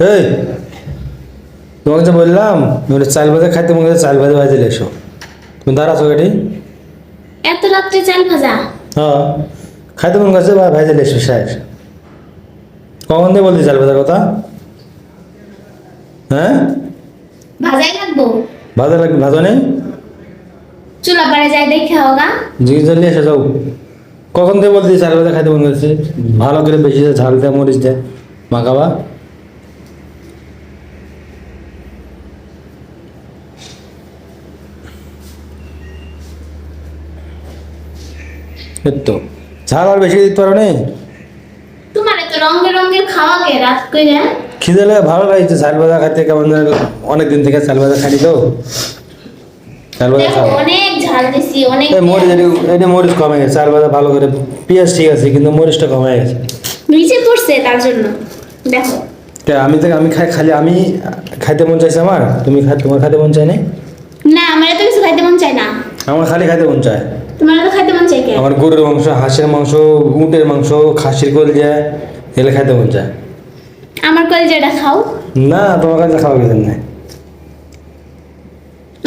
এই তোমাকে যে বললাম মানে চাল ভাজা খাইতে মনে চাল ভাজা ভাজিলে এসো। তুমি দাঁড়াছো গাড়ি এত রাত্রে চাল ভাজা? হ্যাঁ খাইতে মন করছে বা ভাজিলে এসো শেষ। কখন দিয়ে বলছি চাল ভাজার কথা? হ্যাঁ? ভাজাই লাগবো। ভাজা লাগবে ভাজা নেই? চুলা পারে যাই দেখে হোগা জলদি এসে যাও কখন দিয়ে বলছি চাল ভাজা খাইতে মন করছে ভালো করে বেশি ঝাল দেয় মরিচ দেয় মাখাবা। তো ঝাল আর বেশি দিতে পারো নি? তোমার রঙের খাওয়া রাত খিদে লাগে ভালো লাগছে চাল ভাজা খাইতে। কেমন অনেক দিন থেকে চাল ভাজা খাইনি তো। চাল ভাজা খাও অনেক ঝাল দিছি অনেক এই মরিচ এটা মরিচ কমে গেছে ভাজা ভালো করে পেঁয়াজ ঠিক আছে কিন্তু মরিচটা কমে গেছে। নিচে পড়ছে তার জন্য। দেখো। তা আমি তো আমি খাই খালি আমি খাইতে মন চাইছে আমার? তুমি খাই তোমার খাইতে মন চাই নাই না আমার এত কিছু খাইতে মন চায় না। আমার খালি খাইতে মন চায়। তোমার তো খাইতে মন কে? আমার গরুর মাংস হাঁসের মাংস উটের মাংস খাসির কল দিয়ে এগুলো খাইতে মন চায়। আমার কলেজেটা খাও। না তোমার কাছে খাওয়া গেছে না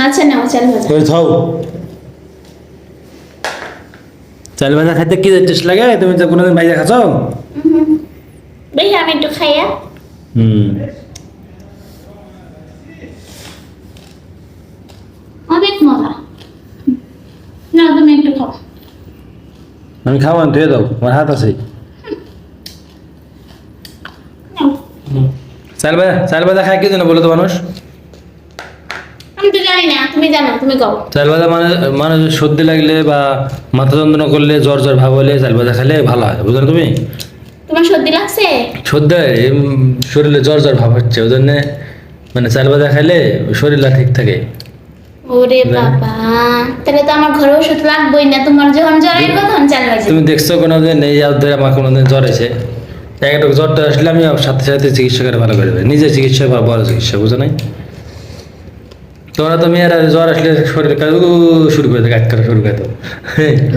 আচ্ছা নাও চাল ভাজা। তুমি খাও। চাল ভাজা খাইতে কি টেস্ট লাগে? তুমি তো কোনোদিন ভাইজা খাচ্ছ? দেখি আমি একটু খাইয়া। হুম অনেক মজা না তুমি একটু খাও আমি খাব না ধুয়ে দাও আমার হাত আছে। চাল ভাজা চাল ভাজা খায় কি জন্য বলো তো মানুষ? আমি তো জানি না তুমি জানো তুমি কও। চাল ভাজা মানে মানুষ সর্দি লাগলে বা মাথা যন্ত্রণা করলে জ্বর জ্বর ভাব হলে চাল ভাজা খেলে ভালো হয় বুঝলো তুমি? তোমার সর্দি লাগছে? সর্দি শরীরে জ্বর জ্বর ভাব হচ্ছে ওই জন্যে মানে চাল ভাজা খেলে শরীরটা ঠিক থাকে। ওরে বাবা তাহলে তো আমার ঘরে ওষুধ লাগবেই না। তোমার যখন জ্বর আইব তখন চাল ভাজা তুমি দেখছ কোনো দিন এই ধরে আমার কোনো দিন জ্বর এসে? একটা জ্বরটা আসলে আমি সাথে সাথে চিকিৎসা করে ভালো করে দেবে নিজে চিকিৎসা বা বড় চিকিৎসা বুঝো নাই? তোমরা তো মেয়েরা জ্বর আসলে শরীর কাজ শুরু করে দেয় কাজ করা শুরু করে দাও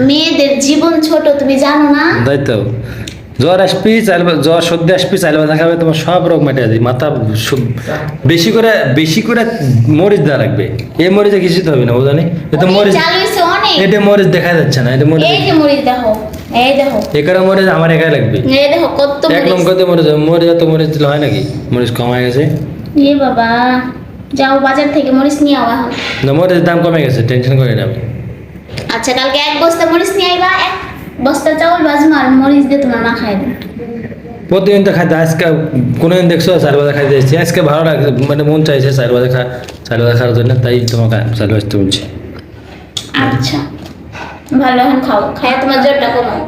মেয়েদের জীবন ছোট তুমি জানো না? তাই তো। জ্বর আসবি চাল জ্বর সর্দি আসবি চাল ভাজা খাবে তোমার সব রোগ মেটে যাবে মাথা বেশি করে বেশি করে মরিচ দেওয়া রাখবে এই মরিচে কিছু তো হবে না বুঝো নি এটা মরিচ এটা মরিচ দেখা যাচ্ছে না এটা মরিচ এই যে মরিচ দেখো এই দেখো। একারা মরিচ আমার একাই লাগবে। এই দেখো কত এক মরিচ। মরিচ মরিচ এত মরিচ হয় নাকি? মরিচ কমে গেছে। এ বাবা যাও বাজার থেকে মরিচ নিয়ে আওয়া না মরিচের দাম কমে গেছে টেনশন করি না আচ্ছা কালকে এক বস্তা মরিচ নিয়ে আইবা চাউল বাজমা আর মরিচ দিয়ে তোমার মা খাই দেবে প্রতিদিন তো খাইতে আজকে কোনোদিন দেখছ চার বাজা খাইতে এসেছি। আজকে ভালো লাগছে মানে মন চাইছে চার বাজা খা চার বাজা খাওয়ার জন্য তাই তোমাকে চার বাজতে বলছি। আচ্ছা। ভালো এখন খাও। খাইয়া তোমার জ্বরটা কমাও